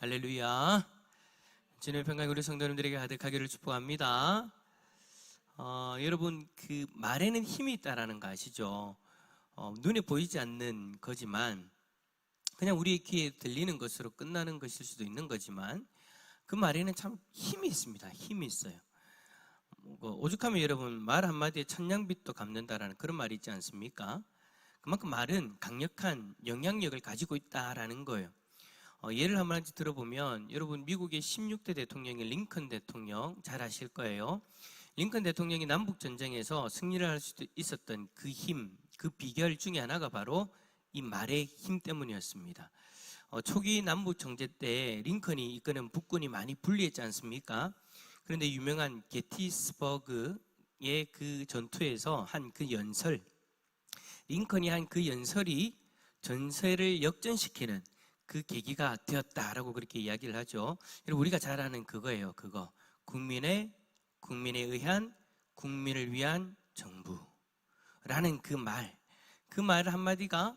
할렐루야. 주님의 평강 우리 성도님들에게 가득하기를 축복합니다. 어, 여러분 그 말에는 힘이 있다라는 거 아시죠? 어, 눈에 보이지 않는 거지만 그냥 우리의 귀에 들리는 것으로 끝나는 것일 수도 있는 거지만 그 말에는 참 힘이 있습니다. 힘이 있어요. 뭐, 오죽하면 여러분 말 한마디에 천냥빚도 갚는다라는 그런 말이 있지 않습니까? 그만큼 말은 강력한 영향력을 가지고 있다라는 거예요. 어, 예를 한번 들어보면 여러분 미국의 16대 대통령인 링컨 대통령 잘 아실 거예요. 링컨 대통령이 남북 전쟁에서 승리를 할 수 있었던 그 힘, 그 비결 중에 하나가 바로 이 말의 힘 때문이었습니다. 어, 초기 남북 정제 때 링컨이 이끄는 북군이 많이 불리했지 않습니까? 그런데 유명한 게티스버그의 그 전투에서 한 그 연설, 링컨이 한 그 연설이 전세를 역전시키는 그 계기가 되었다라고 그렇게 이야기를 하죠. 우리가 잘 아는 그거예요. 그거 국민의 국민에 의한 국민을 위한 정부라는 그 말, 그 말 한마디가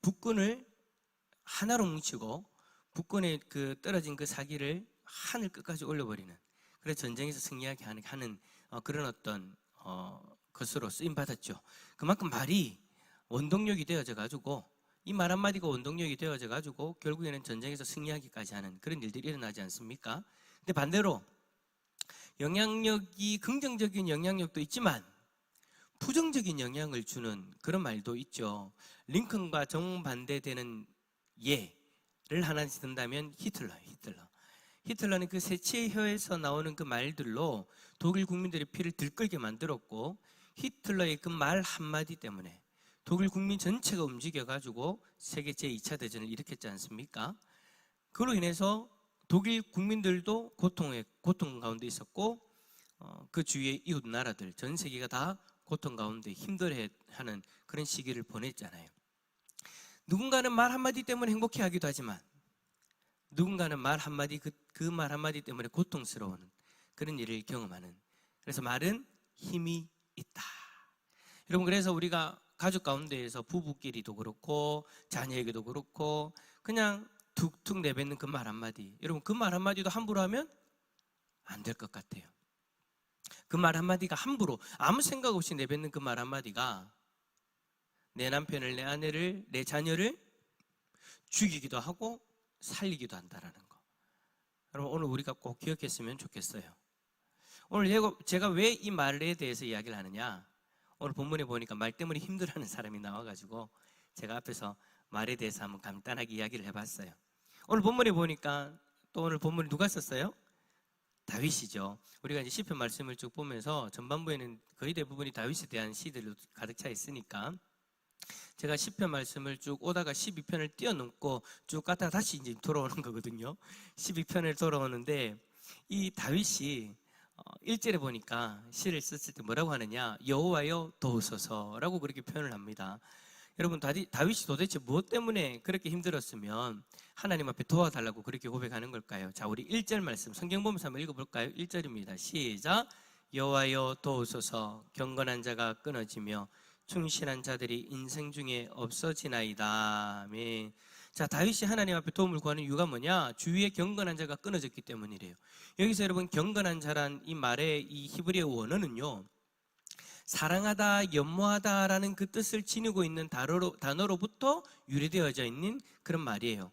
북군을 하나로 뭉치고 북군의 그 떨어진 그 사기를 하늘 끝까지 올려버리는 그래서 전쟁에서 승리하게 하는, 하는 어, 그런 어떤 어, 것으로 쓰임 받았죠. 그만큼 말이 원동력이 되어져 가지고 이 말 한마디가 원동력이 되어져 가지고 결국에는 전쟁에서 승리하기까지 하는 그런 일들이 일어나지 않습니까? 근데 반대로 영향력이 긍정적인 영향력도 있지만 부정적인 영향을 주는 그런 말도 있죠. 링컨과 정반대되는 예를 하나 든다면 히틀러, 히틀러. 히틀러는 그 세치의 혀에서 나오는 그 말들로 독일 국민들의 피를 들끓게 만들었고 히틀러의 그 말 한마디 때문에 독일 국민 전체가 움직여가지고 세계 제2차 대전을 일으켰지 않습니까? 그로 인해서 독일 국민들도 고통의 고통 가운데 있었고 어, 그 주위의 이웃 나라들 전 세계가 다 고통 가운데 힘들어하는 그런 시기를 보냈잖아요. 누군가는 말 한마디 때문에 행복해하기도 하지만 누군가는 말 한마디 그말 한마디 때문에 고통스러운 그런 일을 경험하는 그래서 말은 힘이 있다. 여러분 그래서 우리가 가족 가운데에서 부부끼리도 그렇고 자녀에게도 그렇고 그냥 툭툭 내뱉는 그 말 한마디. 여러분 그 말 한마디도 함부로 하면 안 될 것 같아요. 그 말 한마디가 함부로 아무 생각 없이 내뱉는 그 말 한마디가 내 남편을 내 아내를 내 자녀를 죽이기도 하고 살리기도 한다라는 거. 여러분 오늘 우리가 꼭 기억했으면 좋겠어요. 오늘 제가 왜 이 말에 대해서 이야기를 하느냐 오늘 본문에 보니까 말 때문에 힘들어하는 사람이 나와가지고 제가 앞에서 말에 대해서 한번 간단하게 이야기를 해봤어요. 오늘 본문에 보니까 또 오늘 본문에 누가 썼어요? 다윗이죠. 우리가 이제 시편 말씀을 쭉 보면서 전반부에는 거의 대부분이 다윗에 대한 시들로 가득 차 있으니까 제가 시편 말씀을 쭉 오다가 12편을 뛰어넘고 쭉 갔다가 다시 이제 돌아오는 거거든요. 12편을 돌아오는데 이 다윗이 1절에 어, 보니까 시를 썼을 때 뭐라고 하느냐 여호와여 도우소서라고 그렇게 표현을 합니다. 여러분 다윗이 도대체 무엇 때문에 그렇게 힘들었으면 하나님 앞에 도와달라고 그렇게 고백하는 걸까요? 자 우리 1절 말씀 성경 보면서 한번 읽어볼까요? 1절입니다. 시작 여호와여 도우소서 경건한 자가 끊어지며 충실한 자들이 인생 중에 없어지나이다. 아멘. 자, 다윗이 하나님 앞에 도움을 구하는 이유가 뭐냐? 주위에 경건한 자가 끊어졌기 때문이래요. 여기서 여러분 경건한 자란 이 말의 이 히브리어 원어는요. 사랑하다, 연모하다라는 그 뜻을 지니고 있는 단어로, 단어로부터 유래되어져 있는 그런 말이에요.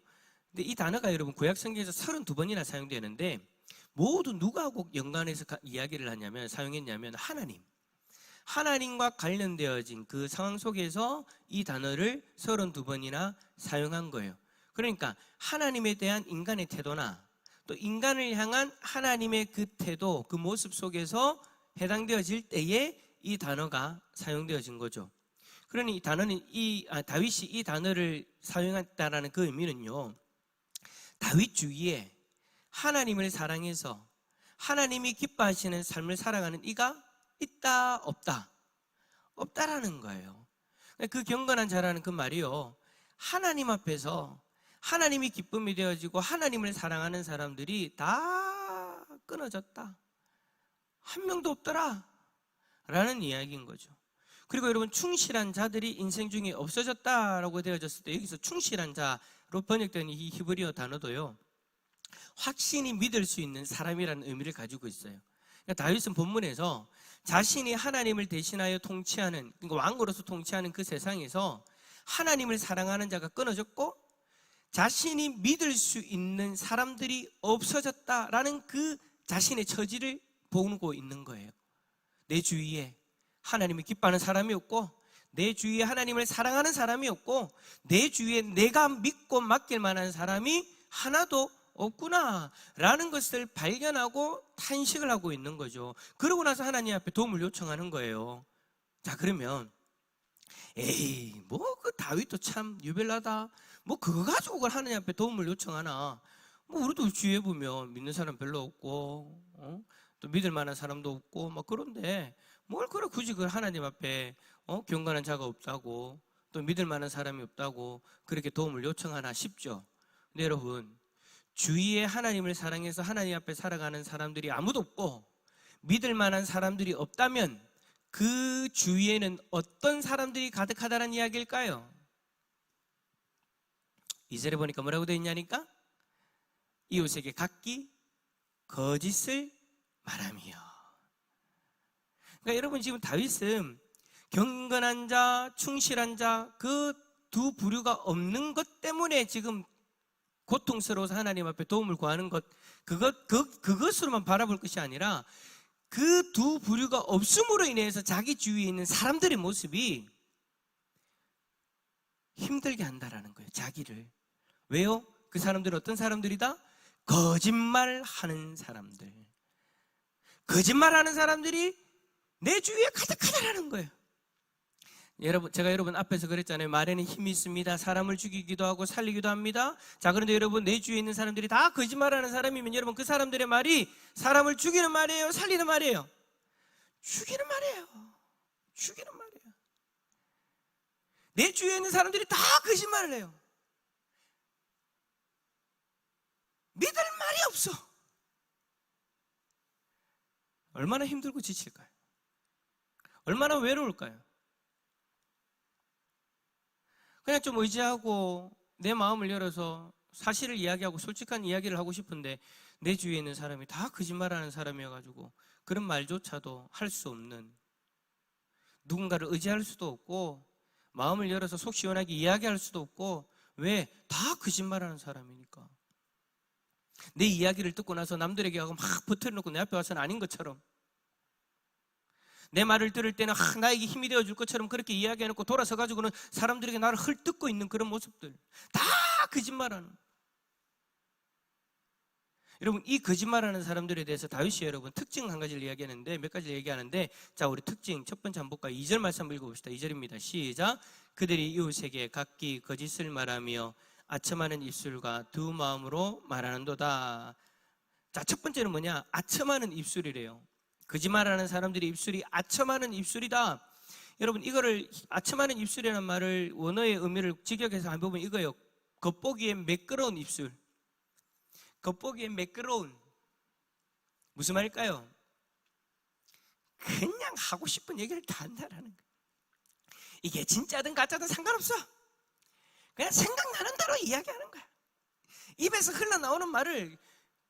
근데 이 단어가 여러분 구약 성경에서 32번이나 사용되는데 모두 누가 꼭 연관해서 이야기를 하냐면 사용했냐면 하나님. 하나님과 관련되어진 그 상황 속에서 이 단어를 32번이나 사용한 거예요. 그러니까 하나님에 대한 인간의 태도나 또 인간을 향한 하나님의 그 태도, 그 모습 속에서 해당되어질 때에 이 단어가 사용되어진 거죠. 그러니 이 단어는 이 아, 다윗이 이 단어를 사용했다라는 그 의미는요. 다윗 주위에 하나님을 사랑해서 하나님이 기뻐하시는 삶을 살아가는 이가 있다 없다 없다라는 거예요. 그 경건한 자라는 그 말이요. 하나님 앞에서 하나님이 기쁨이 되어지고 하나님을 사랑하는 사람들이 다 끊어졌다. 한 명도 없더라. 라는 이야기인 거죠. 그리고 여러분 충실한 자들이 인생 중에 없어졌다라고 되어졌을 때 여기서 충실한 자로 번역된 이 히브리어 단어도요. 확신이 믿을 수 있는 사람이라는 의미를 가지고 있어요. 그러니까 다윗은 본문에서 자신이 하나님을 대신하여 통치하는 그러니까 왕으로서 통치하는 그 세상에서 하나님을 사랑하는 자가 끊어졌고 자신이 믿을 수 있는 사람들이 없어졌다라는 그 자신의 처지를 보고 있는 거예요. 내 주위에 하나님을 기뻐하는 사람이 없고 내 주위에 하나님을 사랑하는 사람이 없고 내 주위에 내가 믿고 맡길 만한 사람이 하나도 없구나 라는 것을 발견하고 탄식을 하고 있는 거죠. 그러고 나서 하나님 앞에 도움을 요청하는 거예요. 자, 그러면 에이, 뭐 그 다윗도 참 유별나다. 뭐 그거 가지고 그걸 하나님 앞에 도움을 요청하나? 뭐 우리도 주위에 보면 믿는 사람 별로 없고, 어? 또 믿을 만한 사람도 없고, 막 그런데 뭘 그래 굳이 그걸 하나님 앞에 어? 경건한 자가 없다고, 또 믿을 만한 사람이 없다고 그렇게 도움을 요청하나 싶죠. 근데 여러분 주위에 하나님을 사랑해서 하나님 앞에 살아가는 사람들이 아무도 없고 믿을 만한 사람들이 없다면 그 주위에는 어떤 사람들이 가득하다는 이야기일까요? 이절에 보니까 뭐라고 되어 있냐니까? 이웃에게 각기 거짓을 말함이요. 그러니까 여러분 지금 다윗은 경건한 자, 충실한 자, 그 두 부류가 없는 것 때문에 지금 고통스러워서 하나님 앞에 도움을 구하는 것, 그것, 그, 그것으로만 바라볼 것이 아니라 그 두 부류가 없음으로 인해서 자기 주위에 있는 사람들의 모습이 힘들게 한다라는 거예요. 자기를. 왜요? 그 사람들은 어떤 사람들이다? 거짓말하는 사람들. 거짓말하는 사람들이 내 주위에 가득하다라는 거예요. 여러분, 제가 여러분 앞에서 그랬잖아요. 말에는 힘이 있습니다. 사람을 죽이기도 하고 살리기도 합니다. 자, 그런데 여러분, 내 주위에 있는 사람들이 다 거짓말하는 사람이면 여러분, 그 사람들의 말이 사람을 죽이는 말이에요? 살리는 말이에요? 죽이는 말이에요. 죽이는 말이에요. 내 주위에 있는 사람들이 다 거짓말을 해요. 믿을 말이 없어. 얼마나 힘들고 지칠까요? 얼마나 외로울까요? 그냥 좀 의지하고 내 마음을 열어서 사실을 이야기하고 솔직한 이야기를 하고 싶은데 내 주위에 있는 사람이 다 거짓말하는 사람이어가지고 그런 말조차도 할 수 없는 누군가를 의지할 수도 없고 마음을 열어서 속 시원하게 이야기할 수도 없고 왜? 다 거짓말하는 사람이니까. 내 이야기를 듣고 나서 남들에게 하고 막 버텨놓고 내 앞에 와서는 아닌 것처럼 내 말을 들을 때는 아, 나에게 힘이 되어 줄 것처럼 그렇게 이야기해놓고 돌아서 가지고는 사람들에게 나를 헐뜯고 있는 그런 모습들. 다 거짓말하는. 여러분 이 거짓말하는 사람들에 대해서 다윗이 여러분 특징 한 가지를 이야기하는데 몇 가지를 얘기하는데 자 우리 특징 첫 번째 한번 볼까요? 2절 말씀 읽어봅시다. 2절입니다. 시작. 그들이 이웃에게 각기 거짓을 말하며 아첨하는 입술과 두 마음으로 말하는도다. 자 첫 번째는 뭐냐? 아첨하는 입술이래요 거짓말하는 사람들이 입술이 아첨하는 입술이다. 여러분 이거를 아첨하는 입술이라는 말을 원어의 의미를 직역해서 한번 보면 이거요. 겉보기에 매끄러운 입술. 겉보기에 매끄러운 무슨 말일까요? 그냥 하고 싶은 얘기를 다 한다라는 거예요. 이게 진짜든 가짜든 상관없어. 그냥 생각나는 대로 이야기하는 거야. 입에서 흘러나오는 말을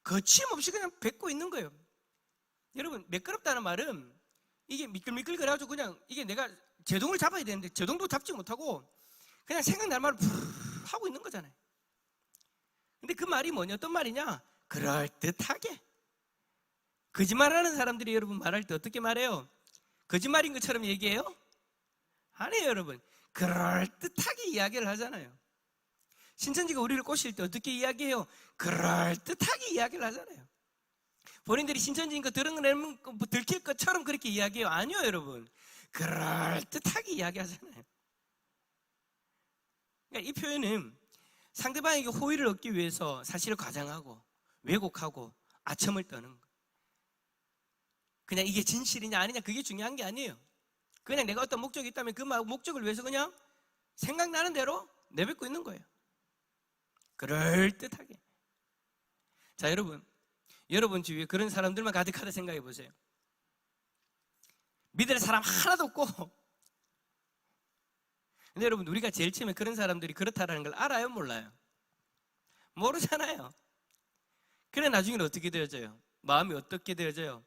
거침없이 그냥 뱉고 있는 거예요. 여러분 매끄럽다는 말은 이게 미끌미끌 그래가지고 그냥 이게 내가 제동을 잡아야 되는데 제동도 잡지 못하고 그냥 생각날 말을 하고 있는 거잖아요. 근데 그 말이 뭐냐 어떤 말이냐 그럴듯하게 거짓말하는 사람들이 여러분 말할 때 어떻게 말해요? 거짓말인 것처럼 얘기해요? 아니에요 여러분 그럴듯하게 이야기를 하잖아요. 신천지가 우리를 꼬실 때 어떻게 이야기해요? 그럴듯하게 이야기를 하잖아요. 본인들이 신천지니까 뭐 들킬 것처럼 그렇게 이야기해요. 아니요, 여러분. 그럴듯하게 이야기하잖아요. 그러니까 이 표현은 상대방에게 호의를 얻기 위해서 사실을 과장하고 왜곡하고 아첨을 떠는 거. 그냥 이게 진실이냐 아니냐 그게 중요한 게 아니에요. 그냥 내가 어떤 목적이 있다면 그 목적을 위해서 그냥 생각나는 대로 내뱉고 있는 거예요. 그럴듯하게. 자, 여러분. 여러분 주위에 그런 사람들만 가득하다 생각해 보세요. 믿을 사람 하나도 없고. 근데 여러분, 우리가 제일 처음에 그런 사람들이 그렇다라는 걸 알아요, 몰라요? 모르잖아요. 그래 나중에는 어떻게 되어져요? 마음이 어떻게 되어져요?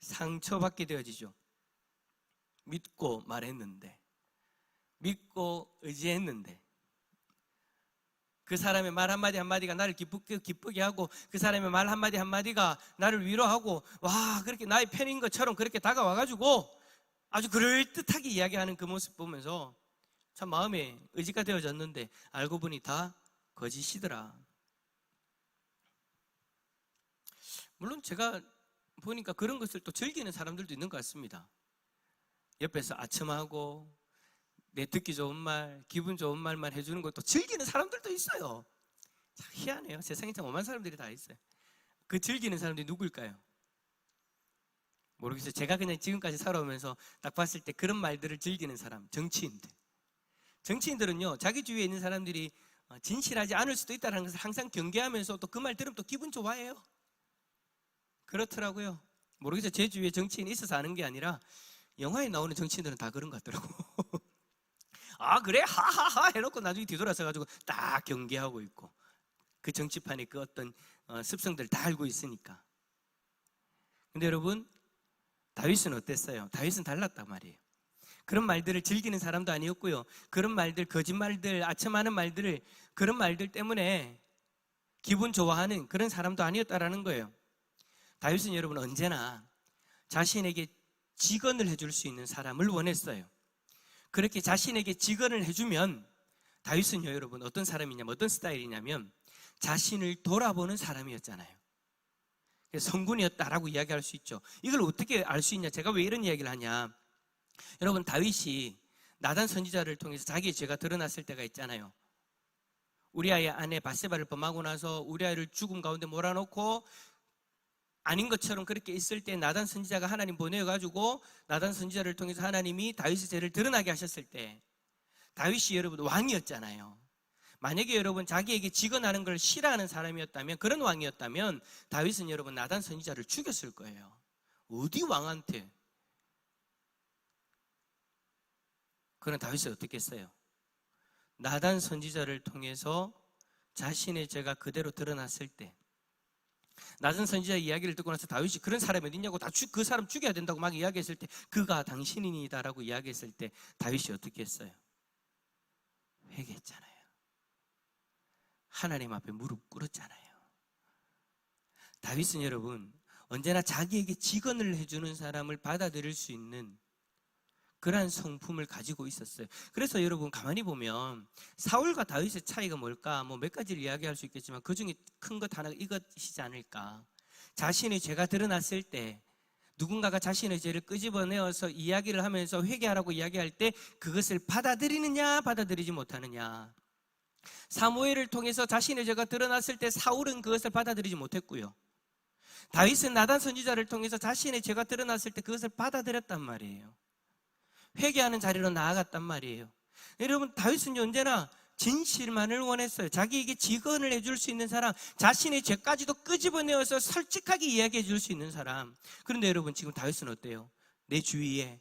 상처받게 되어지죠. 믿고 말했는데, 믿고 의지했는데, 그 사람의 말 한마디 한마디가 나를 기쁘게, 기쁘게 하고, 그 사람의 말 한마디 한마디가 나를 위로하고, 와, 그렇게 나의 편인 것처럼 그렇게 다가와가지고, 아주 그럴듯하게 이야기하는 그 모습 보면서, 참 마음에 의지가 되어졌는데, 알고 보니 다 거짓이더라. 물론 제가 보니까 그런 것을 또 즐기는 사람들도 있는 것 같습니다. 옆에서 아첨하고 내 듣기 좋은 말, 기분 좋은 말만 해주는 것도 즐기는 사람들도 있어요. 참 희한해요. 세상에 참 오만 사람들이 다 있어요. 그 즐기는 사람들이 누굴까요? 모르겠어요. 제가 그냥 지금까지 살아오면서 딱 봤을 때 그런 말들을 즐기는 사람, 정치인들. 정치인들은요, 자기 주위에 있는 사람들이 어, 진실하지 않을 수도 있다는 것을 항상 경계하면서 또 그 말 들으면 또 기분 좋아해요. 그렇더라고요. 모르겠어요. 제 주위에 정치인이 있어서 아는 게 아니라 영화에 나오는 정치인들은 다 그런 것 같더라고. 아 그래 하하하 해놓고 나중에 뒤돌아서 가지고 딱 경계하고 있고 그 정치판의 그 어떤 어, 습성들을 다 알고 있으니까. 근데 여러분 다윗은 어땠어요? 다윗은 달랐단 말이에요. 그런 말들을 즐기는 사람도 아니었고요. 그런 말들 거짓말들 아첨하는 말들을 그런 말들 때문에 기분 좋아하는 그런 사람도 아니었다라는 거예요. 다윗은 여러분 언제나 자신에게 직언을 해줄 수 있는 사람을 원했어요. 그렇게 자신에게 직언을 해주면 다윗은요 여러분 어떤 사람이냐면 어떤 스타일이냐면 자신을 돌아보는 사람이었잖아요. 성군이었다라고 이야기할 수 있죠. 이걸 어떻게 알 수 있냐? 제가 왜 이런 이야기를 하냐? 여러분 다윗이 나단 선지자를 통해서 자기의 죄가 드러났을 때가 있잖아요. 우리아의 아내 바세바를 범하고 나서 우리아를 죽음 가운데 몰아넣고 아닌 것처럼 그렇게 있을 때 나단 선지자가 하나님 보내가지고 나단 선지자를 통해서 하나님이 다윗의 죄를 드러나게 하셨을 때 다윗이 여러분 왕이었잖아요. 만약에 여러분 자기에게 직언하는 걸 싫어하는 사람이었다면 그런 왕이었다면 다윗은 여러분 나단 선지자를 죽였을 거예요. 어디 왕한테? 그런 다윗이 어떻게 했어요? 나단 선지자를 통해서 자신의 죄가 그대로 드러났을 때 낮은 선지자 이야기를 듣고 나서 다윗이 그런 사람이 어딨냐고 다 그 사람 죽여야 된다고 막 이야기했을 때 그가 당신이니다라고 이야기했을 때 다윗이 어떻게 했어요? 회개했잖아요. 하나님 앞에 무릎 꿇었잖아요. 다윗은 여러분 언제나 자기에게 직언을 해주는 사람을 받아들일 수 있는 그러한 성품을 가지고 있었어요. 그래서 여러분 가만히 보면 사울과 다윗의 차이가 뭘까? 뭐 몇 가지를 이야기할 수 있겠지만 그 중에 큰 것 하나가 이것이지 않을까? 자신의 죄가 드러났을 때 누군가가 자신의 죄를 끄집어내어서 이야기를 하면서 회개하라고 이야기할 때 그것을 받아들이느냐 받아들이지 못하느냐 사무엘을 통해서 자신의 죄가 드러났을 때 사울은 그것을 받아들이지 못했고요 다윗은 나단 선지자를 통해서 자신의 죄가 드러났을 때 그것을 받아들였단 말이에요 회개하는 자리로 나아갔단 말이에요. 여러분 다윗은 언제나 진실만을 원했어요. 자기에게 직언을 해줄 수 있는 사람, 자신의 죄까지도 끄집어내어서 솔직하게 이야기해 줄 수 있는 사람. 그런데 여러분 지금 다윗은 어때요? 내 주위에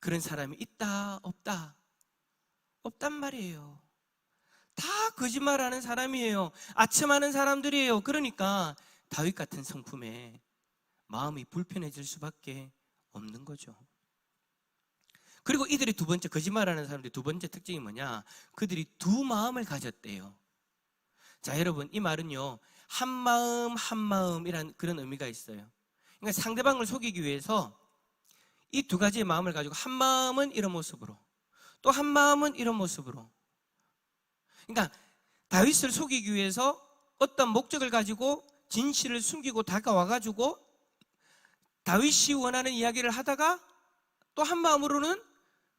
그런 사람이 있다, 없다? 없단 말이에요. 다 거짓말하는 사람이에요. 아첨하는 사람들이에요. 그러니까 다윗 같은 성품에 마음이 불편해질 수밖에 없는 거죠. 그리고 이들이 두 번째 거짓말하는 사람들이 두 번째 특징이 뭐냐? 그들이 두 마음을 가졌대요. 자, 여러분 이 말은요 한 마음 한 마음이란 그런 의미가 있어요. 그러니까 상대방을 속이기 위해서 이 두 가지의 마음을 가지고 한 마음은 이런 모습으로 또 한 마음은 이런 모습으로. 그러니까 다윗을 속이기 위해서 어떤 목적을 가지고 진실을 숨기고 다가와 가지고 다윗이 원하는 이야기를 하다가 또 한 마음으로는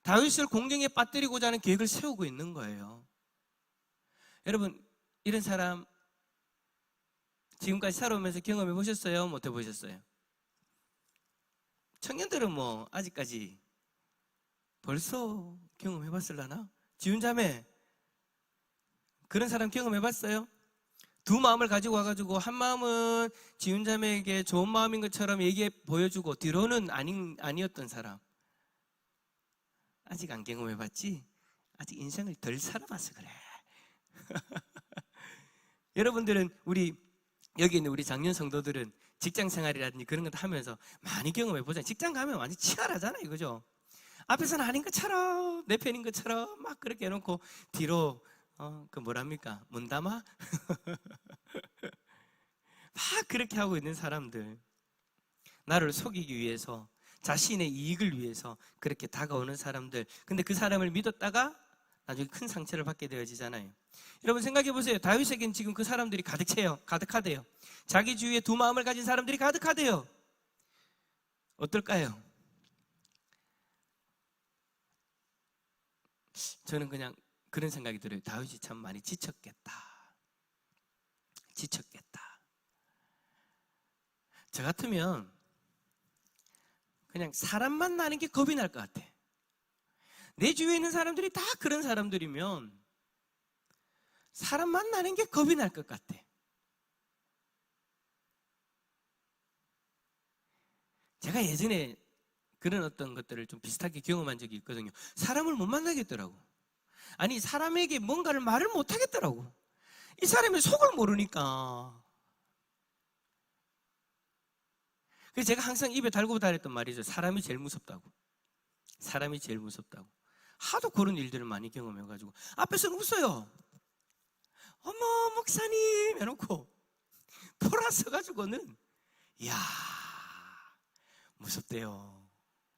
다윗을 공경에 빠뜨리고자 하는 계획을 세우고 있는 거예요. 여러분, 이런 사람 지금까지 살아오면서 경험해 보셨어요? 못 해보셨어요? 청년들은 뭐 아직까지 벌써 경험해 봤을라나? 지훈 자매 그런 사람 경험해 봤어요? 두 마음을 가지고 와가지고 한 마음은 지훈 자매에게 좋은 마음인 것처럼 얘기해 보여주고 뒤로는 아닌 아니었던 사람. 아직 안 경험해봤지? 아직 인생을 덜 살아봐서 그래. 여러분들은 우리 여기 있는 우리 작년 성도들은 직장 생활이라든지 그런 것 하면서 많이 경험해 보잖아요. 직장 가면 완전 치열하잖아요, 그죠? 앞에서는 아닌 것처럼 내 편인 것처럼 막 그렇게 해놓고 뒤로 어, 그 뭐랍니까? 문담아? 막 그렇게 하고 있는 사람들 나를 속이기 위해서 자신의 이익을 위해서 그렇게 다가오는 사람들. 근데 그 사람을 믿었다가 나중에 큰 상처를 받게 되어지잖아요. 여러분 생각해 보세요. 다윗에겐 지금 그 사람들이 가득 채요. 가득하대요. 자기 주위에 두 마음을 가진 사람들이 가득하대요. 어떨까요? 저는 그냥 그런 생각이 들어요. 다윗이 참 많이 지쳤겠다. 지쳤겠다. 저 같으면 그냥 사람 만나는 게 겁이 날 것 같아. 내 주위에 있는 사람들이 다 그런 사람들이면 사람 만나는 게 겁이 날 것 같아. 제가 예전에 그런 어떤 것들을 좀 비슷하게 경험한 적이 있거든요. 사람을 못 만나겠더라고. 아니, 사람에게 뭔가를 말을 못 하겠더라고. 이 사람의 속을 모르니까. 그래서 제가 항상 입에 달고 다녔던 말이죠. 사람이 제일 무섭다고. 사람이 제일 무섭다고. 하도 그런 일들을 많이 경험해가지고 앞에서는 웃어요. 어머 목사님 해놓고 돌아서가지고는 이야 무섭대요.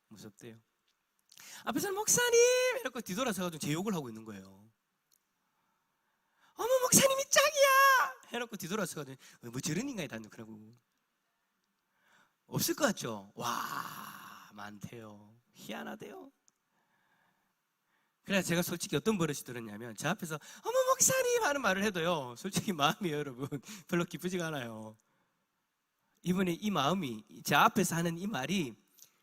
무섭대요. 앞에서는 목사님 해놓고 뒤돌아서가지고 제 욕을 하고 있는 거예요. 어머 목사님이 짱이야 해놓고 뒤돌아서가지고 어, 뭐 저런 인간이 다녀 그러고 없을 것 같죠? 와, 많대요. 희한하대요. 그래서 제가 솔직히 어떤 버릇이 들었냐면, 제 앞에서, 어머, 목사님! 하는 말을 해도요, 솔직히 마음이 여러분, 별로 기쁘지가 않아요. 이분의 이 마음이, 제 앞에서 하는 이 말이,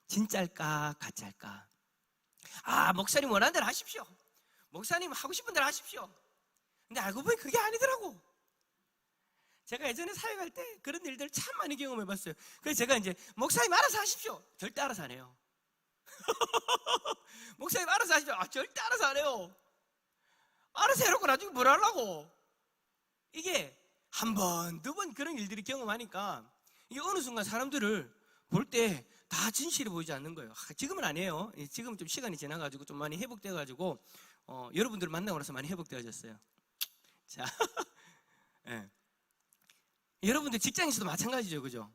진짜일까, 가짜일까? 아, 목사님 원하는 대로 하십시오. 목사님 하고 싶은 대로 하십시오. 근데 알고 보니 그게 아니더라고. 제가 예전에 사역할 때 그런 일들 참 많이 경험해 봤어요. 그래서 제가 이제 목사님 알아서 하십시오. 절대 알아서 안 해요. 목사님 알아서 하십시오. 아, 절대 알아서 안 해요. 알아서 해놓고 나중에 뭘 하려고. 이게 한 번, 두 번 그런 일들이 경험하니까 이게 어느 순간 사람들을 볼 때 다 진실이 보이지 않는 거예요. 아, 지금은 아니에요. 지금은 좀 시간이 지나가지고 좀 많이 회복돼가지고 어, 여러분들을 만나고 나서 많이 회복되어졌어요. 자, 예. 여러분들 직장에서도 마찬가지죠, 그죠?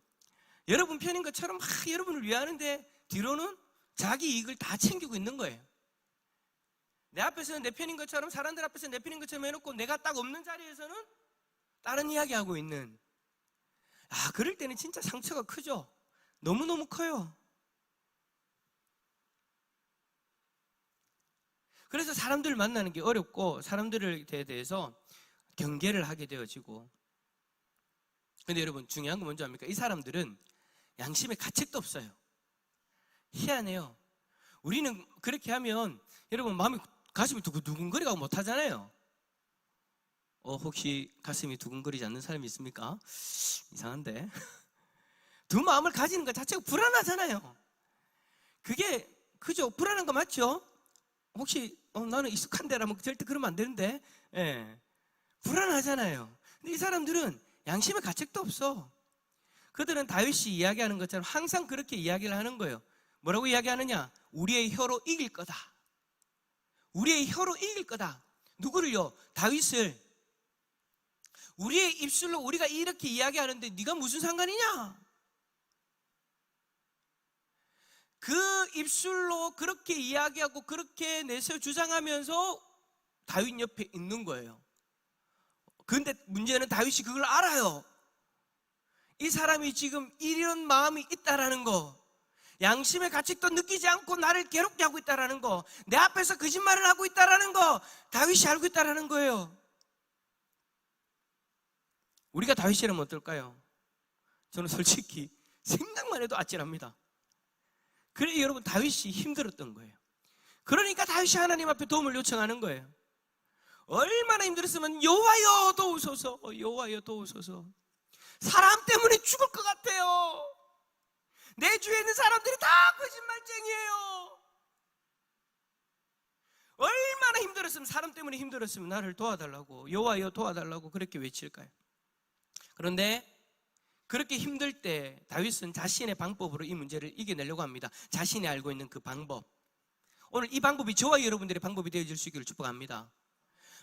여러분 편인 것처럼 막 여러분을 위하는데 뒤로는 자기 이익을 다 챙기고 있는 거예요. 내 앞에서는 내 편인 것처럼 사람들 앞에서 내 편인 것처럼 해놓고 내가 딱 없는 자리에서는 다른 이야기 하고 있는. 아, 그럴 때는 진짜 상처가 크죠? 너무너무 커요. 그래서 사람들을 만나는 게 어렵고 사람들에 대해서 경계를 하게 되어지고 근데 여러분 중요한 건 뭔지 압니까? 이 사람들은 양심의 가책도 없어요. 희한해요. 우리는 그렇게 하면 여러분 마음이 가슴이 두근두근거리가 못 하잖아요. 어 혹시 가슴이 두근거리지 않는 사람이 있습니까? 이상한데. 두 마음을 가지는 것 자체가 불안하잖아요. 그게 그죠? 불안한 거 맞죠? 혹시 어, 나는 익숙한 데라면 절대 그러면 안 되는데, 예. 불안하잖아요. 근데 이 사람들은 양심의 가책도 없어. 그들은 다윗이 이야기하는 것처럼 항상 그렇게 이야기를 하는 거예요. 뭐라고 이야기하느냐? 우리의 혀로 이길 거다. 우리의 혀로 이길 거다. 누구를요? 다윗을. 우리의 입술로 우리가 이렇게 이야기하는데 네가 무슨 상관이냐? 그 입술로 그렇게 이야기하고 그렇게 내세워 주장하면서 다윗 옆에 있는 거예요. 근데 문제는 다윗이 그걸 알아요. 이 사람이 지금 이런 마음이 있다라는 거. 양심의 가책도 느끼지 않고 나를 괴롭게 하고 있다라는 거. 내 앞에서 거짓말을 하고 있다라는 거. 다윗이 알고 있다라는 거예요. 우리가 다윗이라면 어떨까요? 저는 솔직히 생각만 해도 아찔합니다. 그래 여러분 다윗이 힘들었던 거예요. 그러니까 다윗이 하나님 앞에 도움을 요청하는 거예요. 얼마나 힘들었으면 여호와여 도우소서 여호와여 도우소서 사람 때문에 죽을 것 같아요 내 주위에 있는 사람들이 다 거짓말쟁이에요 얼마나 힘들었으면 사람 때문에 힘들었으면 나를 도와달라고 여호와여 도와달라고 그렇게 외칠까요 그런데 그렇게 힘들 때 다윗은 자신의 방법으로 이 문제를 이겨내려고 합니다. 자신이 알고 있는 그 방법. 오늘 이 방법이 저와 여러분들의 방법이 되어질 수 있기를 축복합니다.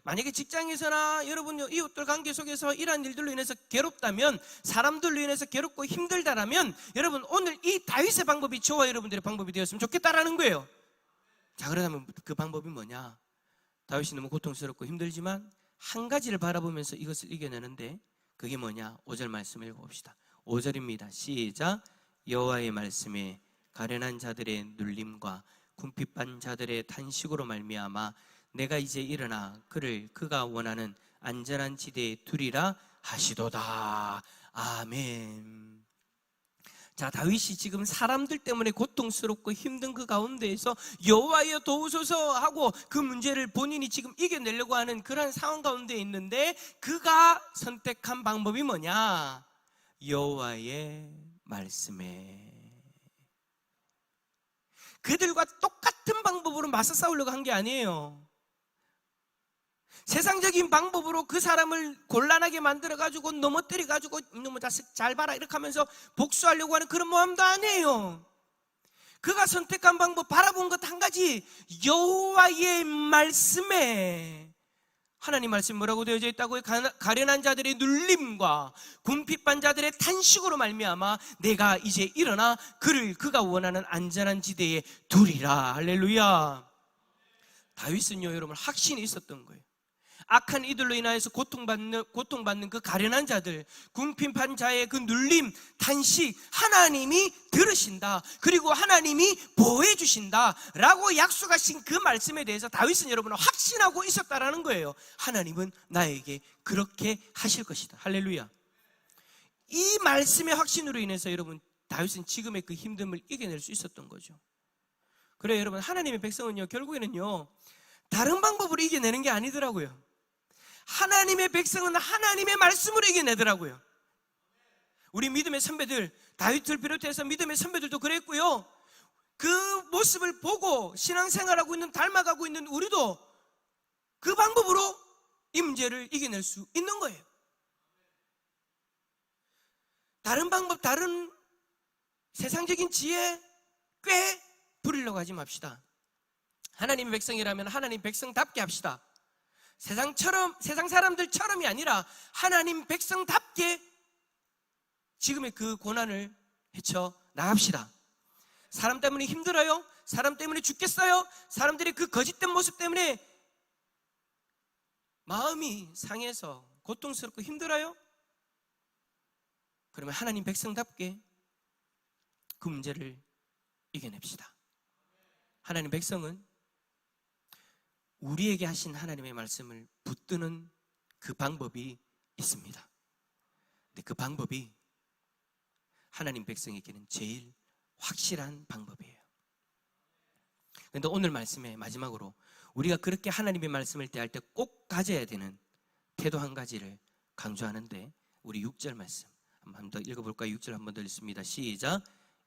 만약에 직장에서나 여러분 이웃들 관계 속에서 이러한 일들로 인해서 괴롭다면 사람들로 인해서 괴롭고 힘들다라면 여러분 오늘 이 다윗의 방법이 저와 여러분들의 방법이 되었으면 좋겠다라는 거예요. 자 그러다면 그 방법이 뭐냐? 다윗이 너무 고통스럽고 힘들지만 한 가지를 바라보면서 이것을 이겨내는데 그게 뭐냐? 5절 말씀을 읽어봅시다. 5절입니다. 시작. 여호와의 말씀에 가련한 자들의 눌림과 궁핍한 자들의 탄식으로 말미암아 내가 이제 일어나 그를 그가 원하는 안전한 지대에 두리라 하시도다. 아멘. 자, 다윗이 지금 사람들 때문에 고통스럽고 힘든 그 가운데에서 여호와여 도우소서 하고 그 문제를 본인이 지금 이겨내려고 하는 그런 상황 가운데 있는데 그가 선택한 방법이 뭐냐? 여호와의 말씀에 그들과 똑같은 방법으로 맞서 싸우려고 한 게 아니에요. 세상적인 방법으로 그 사람을 곤란하게 만들어 가지고 넘어뜨려 가지고 너무 자식 잘 봐라 이렇게 하면서 복수하려고 하는 그런 모함도 아니에요. 그가 선택한 방법 바라본 것 한 가지 여호와의 말씀에 하나님 말씀 뭐라고 되어져 있다고요? 가- 가련한 자들의 눌림과 궁핍한 자들의 탄식으로 말미암아 내가 이제 일어나 그를 그가 원하는 안전한 지대에 두리라 할렐루야 다윗은요 여러분 확신이 있었던 거예요 악한 이들로 인하여서 고통받는, 고통받는 그 가련한 자들, 궁핍한 자의 그 눌림, 탄식, 하나님이 들으신다. 그리고 하나님이 보호해 주신다. 라고 약속하신 그 말씀에 대해서 다윗은 여러분 확신하고 있었다라는 거예요. 하나님은 나에게 그렇게 하실 것이다. 할렐루야. 이 말씀의 확신으로 인해서 여러분, 다윗은 지금의 그 힘듦을 이겨낼 수 있었던 거죠. 그래, 여러분, 하나님의 백성은요, 결국에는요, 다른 방법으로 이겨내는 게 아니더라고요. 하나님의 백성은 하나님의 말씀으로 이겨내더라고요. 우리 믿음의 선배들, 다윗을 비롯해서 믿음의 선배들도 그랬고요. 그 모습을 보고 신앙생활하고 있는, 닮아가고 있는 우리도 그 방법으로 이 문제를 이겨낼 수 있는 거예요. 다른 방법, 다른 세상적인 지혜 꽤 부리려고 하지 맙시다. 하나님의 백성이라면 하나님 백성답게 합시다. 세상처럼, 세상 사람들처럼이 아니라 하나님 백성답게 지금의 그 고난을 헤쳐 나갑시다. 사람 때문에 힘들어요? 사람 때문에 죽겠어요? 사람들의 그 거짓된 모습 때문에 마음이 상해서 고통스럽고 힘들어요? 그러면 하나님 백성답게 그 문제를 이겨냅시다. 하나님 백성은 우리에게 하신 하나님의 말씀을 붙드는 그 방법이 있습니다. 근데 그 방법이 하나님 백성에게는 제일 확실한 방법이에요. 근데 오늘 말씀의 마지막으로 우리가 그렇게 하나님의 말씀을 대할 때 꼭 가져야 되는 태도 한 가지를 강조하는데 우리 6절 말씀 한번 더 읽어볼까요? 6절 한번 더 읽습니다. 시작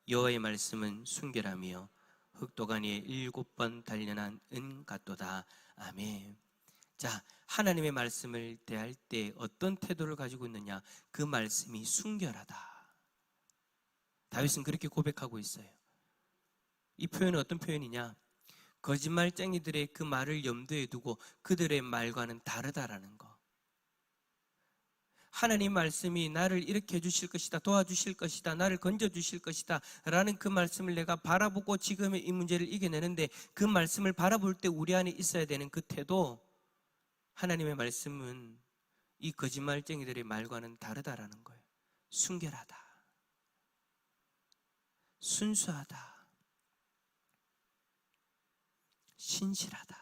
여호와의 말씀은 순결하며 흑도가니에 일곱 번 단련한 은 같도다. 아멘. 자, 하나님의 말씀을 대할 때 어떤 태도를 가지고 있느냐? 그 말씀이 순결하다. 다윗은 그렇게 고백하고 있어요. 이 표현은 어떤 표현이냐? 거짓말쟁이들의 그 말을 염두에 두고 그들의 말과는 다르다라는 거. 하나님 말씀이 나를 일으켜 주실 것이다, 도와주실 것이다, 나를 건져 주실 것이다, 라는 그 말씀을 내가 바라보고 지금의 이 문제를 이겨내는데 그 말씀을 바라볼 때 우리 안에 있어야 되는 그 태도, 하나님의 말씀은 이 거짓말쟁이들의 말과는 다르다라는 거예요. 순결하다. 순수하다. 신실하다.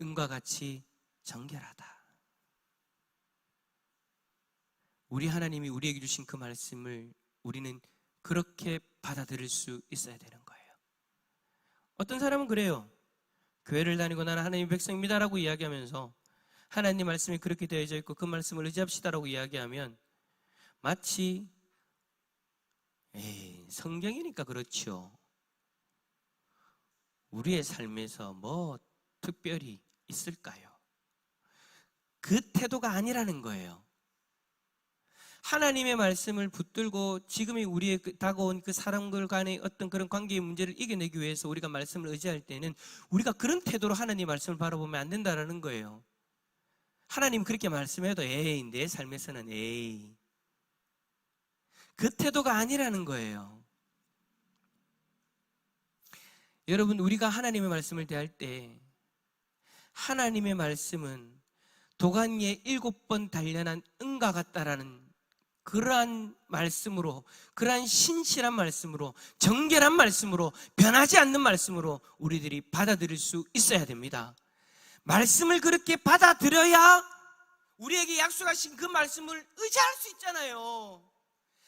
은과 같이 정결하다. 우리 하나님이 우리에게 주신 그 말씀을 우리는 그렇게 받아들일 수 있어야 되는 거예요. 어떤 사람은 그래요. 교회를 다니고 나는 하나님의 백성입니다라고 이야기하면서 하나님 말씀이 그렇게 되어져 있고 그 말씀을 의지합시다라고 이야기하면 마치 에이, 성경이니까 그렇죠. 우리의 삶에서 뭐 특별히 있을까요? 그 태도가 아니라는 거예요. 하나님의 말씀을 붙들고 지금의 우리의 그 다가온 그 사람들 간의 어떤 그런 관계의 문제를 이겨내기 위해서 우리가 말씀을 의지할 때는 우리가 그런 태도로 하나님 말씀을 바라보면 안 된다라는 거예요. 하나님 그렇게 말씀해도 에이 내 삶에서는 에이 그 태도가 아니라는 거예요. 여러분 우리가 하나님의 말씀을 대할 때 하나님의 말씀은 도가니에 일곱 번 단련한 은과 같다라는 그러한 말씀으로 그러한 신실한 말씀으로 정결한 말씀으로 변하지 않는 말씀으로 우리들이 받아들일 수 있어야 됩니다. 말씀을 그렇게 받아들여야 우리에게 약속하신 그 말씀을 의지할 수 있잖아요.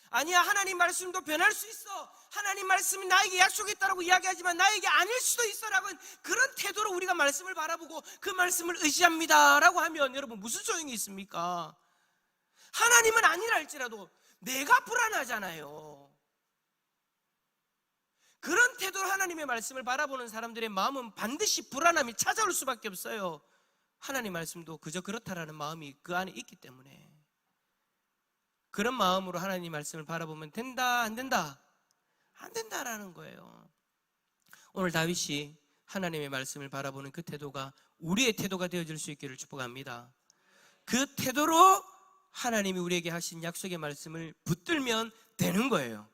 아니야 하나님 말씀도 변할 수 있어. 하나님 말씀이 나에게 약속했다라고 이야기하지만 나에게 아닐 수도 있어라고 그런 태도로 우리가 말씀을 바라보고 그 말씀을 의지합니다라고 하면 여러분 무슨 소용이 있습니까? 하나님은 아니라 할지라도 내가 불안하잖아요. 그런 태도로 하나님의 말씀을 바라보는 사람들의 마음은 반드시 불안함이 찾아올 수밖에 없어요. 하나님 말씀도 그저 그렇다라는 마음이 그 안에 있기 때문에 그런 마음으로 하나님 말씀을 바라보면 된다 안 된다 안 된다라는 거예요. 오늘 다윗이 하나님의 말씀을 바라보는 그 태도가 우리의 태도가 되어질 수 있기를 축복합니다. 그 태도로 하나님이 우리에게 하신 약속의 말씀을 붙들면 되는 거예요.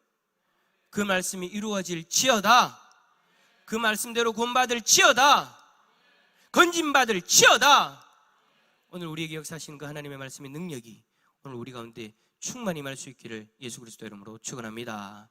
그 말씀이 이루어질 지어다. 그 말씀대로 구원받을 지어다. 건진받을 지어다. 오늘 우리에게 역사하신 그 하나님의 말씀의 능력이 오늘 우리 가운데 충만히 임할 수 있기를 예수 그리스도 이름으로 축원합니다.